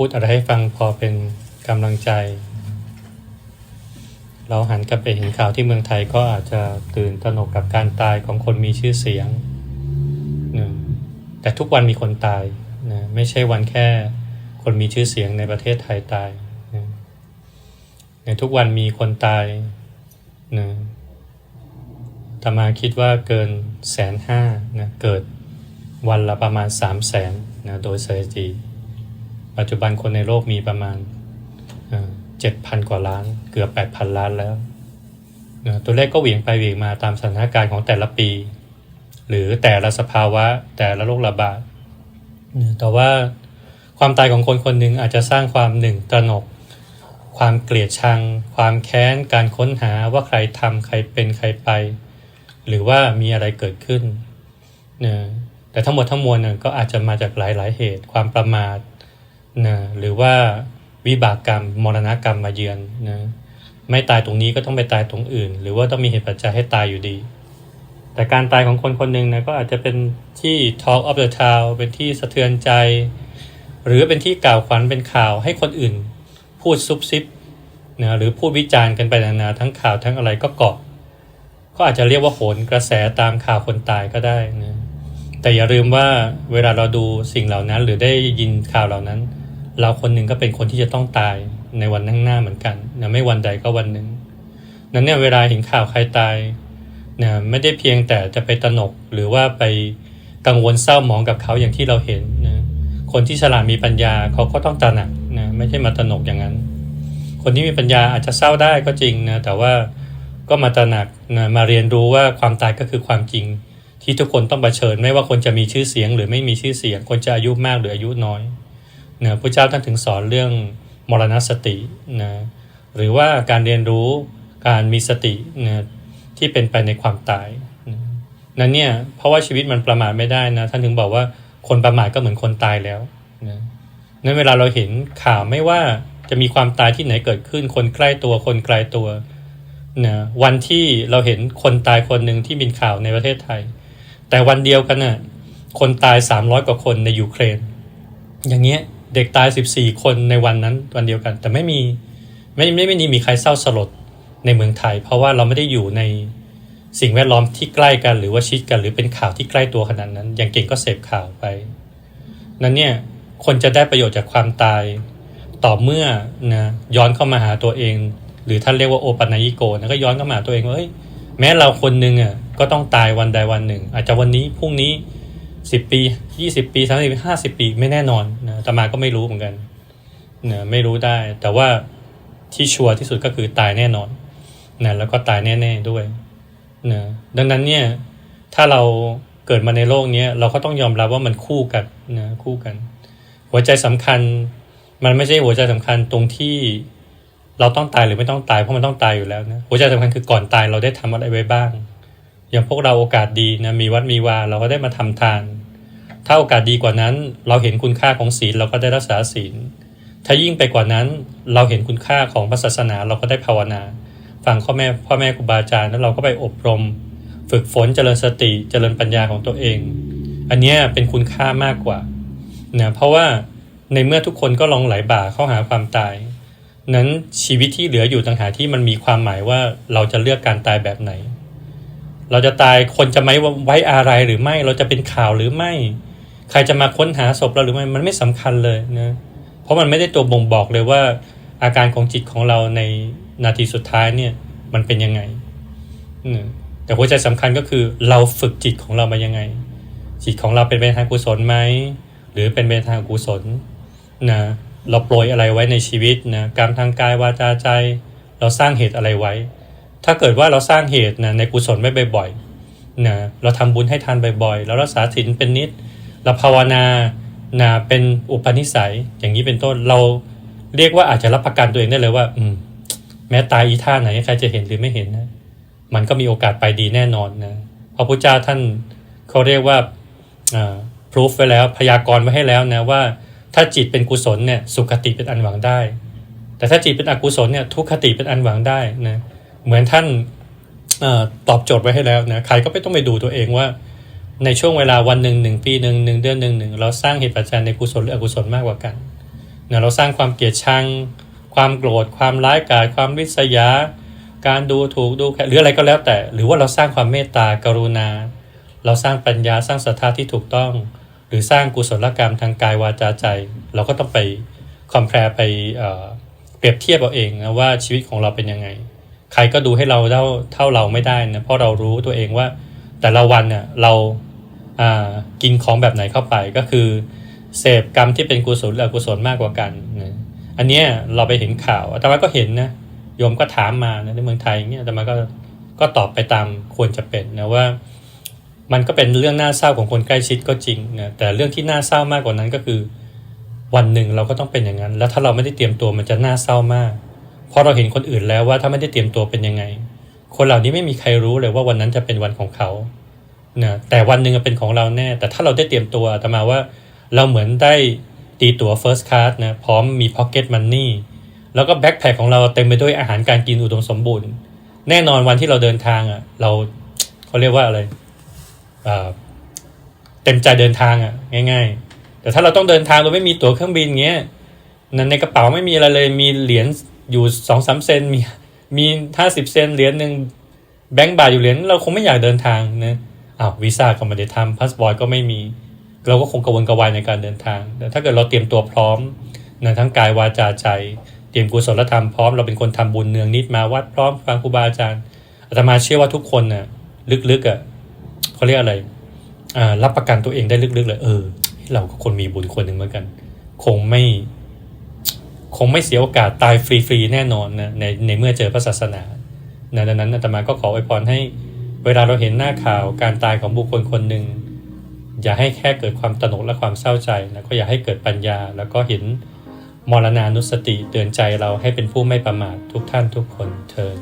ูดอะไรให้ฟังพอเป็นกำลังใจ เราหันกลับไปเห็นข่าวที่เมืองไทยก็อาจจะตื่นตระหนกกับการตายของคนมีชื่อเสียงนะแต่ทุกวันมีคนตายนะไม่ใช่วันแค่คนมีชื่อเสียงในประเทศไทยตายนะในทุกวันมีคนตายนะตมาคิดว่าเกินแสนห้านะเกิดวันละประมาณสามแสนนะโดยสถิติ ปัจจุบันคนในโลกมีประมาณเจ็ดพันกว่าล้าน เกือบแปดพันล้านแล้ว ตัวเลขก็เหวี่ยงไปเหวี่ยงมาตามสถานการณ์ของแต่ละปี หรือแต่ละสภาวะแต่ละโรคระบาดแต่ว่าความตายของคนคนหนึ่งอาจจะสร้างความหนึ่งตระหนก ความเกลียดชัง ความแค้น การค้นหาว่าใครทำใครเป็นใครไป หรือว่ามีอะไรเกิดขึ้น แต่ทั้งหมดทั้งมวลก็อาจจะมาจากหลายๆเหตุ ความประมาท นะหรือว่าวิบากกรรมมรณกรรมมาเยือนนะไม่ตายตรงนี้ก็ต้องไปตายตรงอื่น หรือว่าต้องมีเหตุปัจจัยให้ตายอยู่ดี แต่การตายของคนคนหนึ่งนะก็อาจจะเป็นที่ Talk of the Town เป็นที่สะเทือนใจ หรือเป็นที่กล่าวขวัญเป็นข่าวให้คนอื่น พูดซุบซิบนะหรือพูดวิจารณ์กันไปนานาทั้งข่าวทั้งอะไรก็เกาะ ก็อาจจะเรียกว่าโหนกระแสตามข่าวคนตายก็ได้นะแต่อย่าลืมว่าเวลาเราดูสิ่งเหล่านั้น หรือได้ยินข่าวเหล่านั้น เราคนหนึ่งก็เป็นคนที่จะต้องตายในวันข้างหน้าเหมือนกันนะไม่วันใดก็วันหนึ่งนั้นเนี่ยเวลาเห็นข่าวใครตายนะไม่ได้เพียงแต่จะไปตระหนกหรือว่าไปกังวลเศร้าหมองกับเขาอย่างที่เราเห็นนะคนที่ฉลาดมีปัญญาเขาก็ต้องตระหนักนะไม่ใช่มาตระหนกอย่างนั้น คนที่มีปัญญาอาจจะเศร้าได้ก็จริงนะแต่ว่าก็มาตระหนักนะมาเรียนรู้ว่าความตายก็คือความจริง ที่ทุกคนต้องเผชิญไม่ว่าคนจะมีชื่อเสียง หรือไม่มีชื่อเสียง คนจะอายุมากหรืออายุน้อย นะพระเจ้าท่านถึงสอนเรื่องมรณสตินะหรือว่าการเรียนรู้การมีสตินะที่เป็นไปในความตายนะนั่นเนี่ยเพราะว่าชีวิตมันประมาทไม่ได้นะท่านถึงบอกว่าคนประมาทก็เหมือนคนตายแล้วนะนั้นเวลาเราเห็นข่าวไม่ว่าจะมีความตายที่ไหนเกิดขึ้น คนใกล้ตัวคนไกลตัวนะวันที่เราเห็นคนตายคนหนึ่งที่มีข่าวในประเทศไทย แต่วันเดียวกันน่ะคนตายสามร้อยกว่าคนในยูเครน อย่างเงี้ย เด็กตายสิบสี่คนในวันนั้นวันเดียวกัน แต่ไม่มีไม่ไม่ไม่มีใครเศร้าสลดในเมืองไทย เพราะว่าเราไม่ได้อยู่ในสิ่งแวดล้อมที่ใกล้กันหรือว่าชิดกัน หรือเป็นข่าวที่ใกล้ตัวขนาดนั้น อย่างเก่งก็เสพข่าวไป นั้นเนี่ยคนจะได้ประโยชน์จากความตาย ต่อเมื่อนะย้อนเข้ามาหาตัวเอง หรือท่านเรียกว่าโอปัญญิโกนะก็ย้อนเข้ามาตัวเองว่าเอ้ยแม้เราคนหนึ่งอะก็ต้องตายวันใดวันหนึ่ง อาจจะวันนี้พรุ่งนี้ สิบปียี่สิบปีสามสิบห้าสิบปีไม่แน่นอนนะตมาก็ไม่รู้เหมือนกันนะไม่รู้ได้ แต่ว่าที่ชัวร์ที่สุดก็คือตายแน่นอนนะแล้วก็ตายแน่ ๆด้วยนะดังนั้นเนี่ยถ้าเราเกิดมาในโลกนี้เราก็ต้องยอมรับว่ามันคู่กันนะคู่กัน หัวใจสำคัญ มันไม่ใช่หัวใจสำคัญตรงที่เราต้องตายหรือไม่ต้องตายเพราะมันต้องตายอยู่แล้วนะหัวใจสำคัญคือก่อนตายเราได้ทำอะไรไว้บ้าง อย่างพวกเราโอกาสดีนะมีวัดมีวาเราก็ได้มาทำทาน ถ้าโอกาสดีกว่านั้น เราเห็นคุณค่าของศีลเราก็ได้รักษาศีล ถ้ายิ่งไปกว่านั้นเราเห็นคุณค่าของพระศาสนาเราก็ได้ภาวนา ฟังพ่อแม่พ่อแม่ครูบาอาจารย์แล้วเราก็ไปอบรม ฝึกฝนเจริญสติเจริญปัญญาของตัวเอง อันนี้เป็นคุณค่ามากกว่านะเพราะว่าในเมื่อทุกคนก็ลองไหลบ่าเข้าหาความตาย นั้นชีวิตที่เหลืออยู่ต่างหากที่มันมีความหมายว่าเราจะเลือกการตายแบบไหน เราจะตายคนจะไม่ไว้อะไรหรือไม่ เราจะเป็นข่าวหรือไม่ ใครจะมาค้นหาศพเราหรือไม่มันไม่สำคัญเลยนะเพราะมันไม่ได้ตัวบ่งบอกเลยว่า อาการของจิตของเราในนาทีสุดท้ายเนี่ยมันเป็นยังไงแต่หัวใจสำคัญก็คือเราฝึกจิตของเรามายังไง จิตของเราเป็นไปทางกุศลไหมหรือเป็นไปทางกุศลนะเราโปรยอะไรไว้ในชีวิตนะกรรมทางกายวาจาใจ เราสร้างเหตุอะไรไว้ ถ้าเกิดว่าเราสร้างเหตุนะในกุศลไว้บ่อยๆนะเราทำบุญให้ทานบ่อยๆเรารักษาศีลเป็นนิด เราภาวนานะเป็นอุปนิสัยอย่างนี้เป็นต้นเราเรียกว่าอาจจะรับประกันตัวเองได้เลยว่า อืม แม้ตายอีท่าไหนใครจะเห็นหรือไม่เห็นนะมันก็มีโอกาสไปดีแน่นอนนะพระพุทธเจ้าท่านเขาเรียกว่าอ่าพิสูจไว้แล้วพยากรณ์ไว้ให้แล้วนะว่า ถ้าจิตเป็นกุศลเนี่ยสุขติเป็นอันหวังได้ แต่ถ้าจิตเป็นอกุศลเนี่ยทุกขติเป็นอันหวังได้นะ เหมือนท่านอตอบโจทย์ไว้ให้แล้วนะใครก็ไม่ต้องไปดูตัวเองว่า ในช่วงเวลาวันหนึ่งหนึ่งปีหนึ่งหนึ่งเดือนหนึ่งหนึ่งเราสร้างเหตุปัจจัยในกุศลหรืออกุศลมากกว่ากันนะเราสร้างความเกลียดชัง ความโกรธ ความร้ายกาจความริษยา การดูถูกดูแคลหรืออะไรก็แล้วแต่ หรือว่าเราสร้างความเมตตากรุณา เราสร้างปัญญาสร้างศรัทธาที่ถูกต้อง หรือสร้างกุศลกรรมทางกายวาจาใจ เราก็ต้องไปคอมเพลไปเปรียบเทียบเอาเองนะว่าชีวิตของเราเป็นยังไง ใครก็ดูให้เราเท่าเท่าเราไม่ได้นะเพราะเรารู้ตัวเองว่า แต่ละวันเนี่ยเราอ่ากินของแบบไหนเข้าไปก็คือเสพกรรมที่เป็นกุศลหรืออกุศลมากกว่ากันนะอันเนี้ยเราไปเห็นข่าวอาตมาก็เห็นนะโยมก็ถามมานะในเมืองไทยเนี่ยอาตมาก็ก็ตอบไปตามควรจะเป็นนะว่า มันก็เป็นเรื่องน่าเศร้าของคนใกล้ชิดก็จริงนะแต่เรื่องที่น่าเศร้ามากกว่านั้นก็คือ วันหนึ่งเราก็ต้องเป็นอย่างนั้น แล้วถ้าเราไม่ได้เตรียมตัวมันจะน่าเศร้ามาก เพราะเราเห็นคนอื่นแล้วว่าถ้าไม่ได้เตรียมตัวเป็นยังไง คนเหล่านี้ไม่มีใครรู้เลยว่าวันนั้นจะเป็นวันของเขานะแต่วันหนึ่งเป็นของเราแน่ แต่ถ้าเราได้เตรียมตัวอาตมาว่าเราเหมือนได้ตีตั๋ว first class นะพร้อมมี pocket money แล้วก็แบ็คแพคของเราเต็มไปด้วยอาหารการกินอุดมสมบูรณ์ แน่นอนวันที่เราเดินทางอะ เราเขาเรียกว่าอะไรเต็มใจเดินทางอะ ง่าย ๆ แต่ถ้าเราต้องเดินทางโดยไม่มีตั๋วเครื่องบินเงี้ยนั่นในกระเป๋าไม่มีอะไรเลยมีเหรียญ อยู่สองสามเซนมีมีห้าสิบเซนเหรียญหนึ่งแบงก์บาทอยู่เหรียญเราคงไม่อยากเดินทางนะอ้าววีซ่าก็ไม่ได้ทำพาสปอร์ตก็ไม่มี เราก็คงกระวนกระวายในการเดินทาง แต่ถ้าเกิดเราเตรียมตัวพร้อมนะทั้งกายวาจาใจ เตรียมกุศลธรรมพร้อมเราเป็นคนทำบุญเนืองนิดมาวัดพร้อมฟังครูบาอาจารย์อาตมาเชื่อว่าทุกคนน่ะลึกๆอะเขาเรียกอะไรอ่ารับประกันตัวเองได้ลึกๆเลยเออ เราก็คนมีบุญคนหนึ่งเหมือนกัน คงไม่ คงไม่เสียโอกาสตายฟรีๆแน่นอนนะในในเมื่อเจอพระศาสนานะดังนั้นอาตมาก็ขออวยพรให้เวลาเราเห็นหน้าข่าวการตายของบุคคลคนหนึ่ง อย่าให้แค่เกิดความตนกและความเศร้าใจนะก็อย่าให้เกิดปัญญา แล้วก็เห็นมรณานุสติเตือนใจเราให้เป็นผู้ไม่ประมาททุกท่านทุกคนเทิน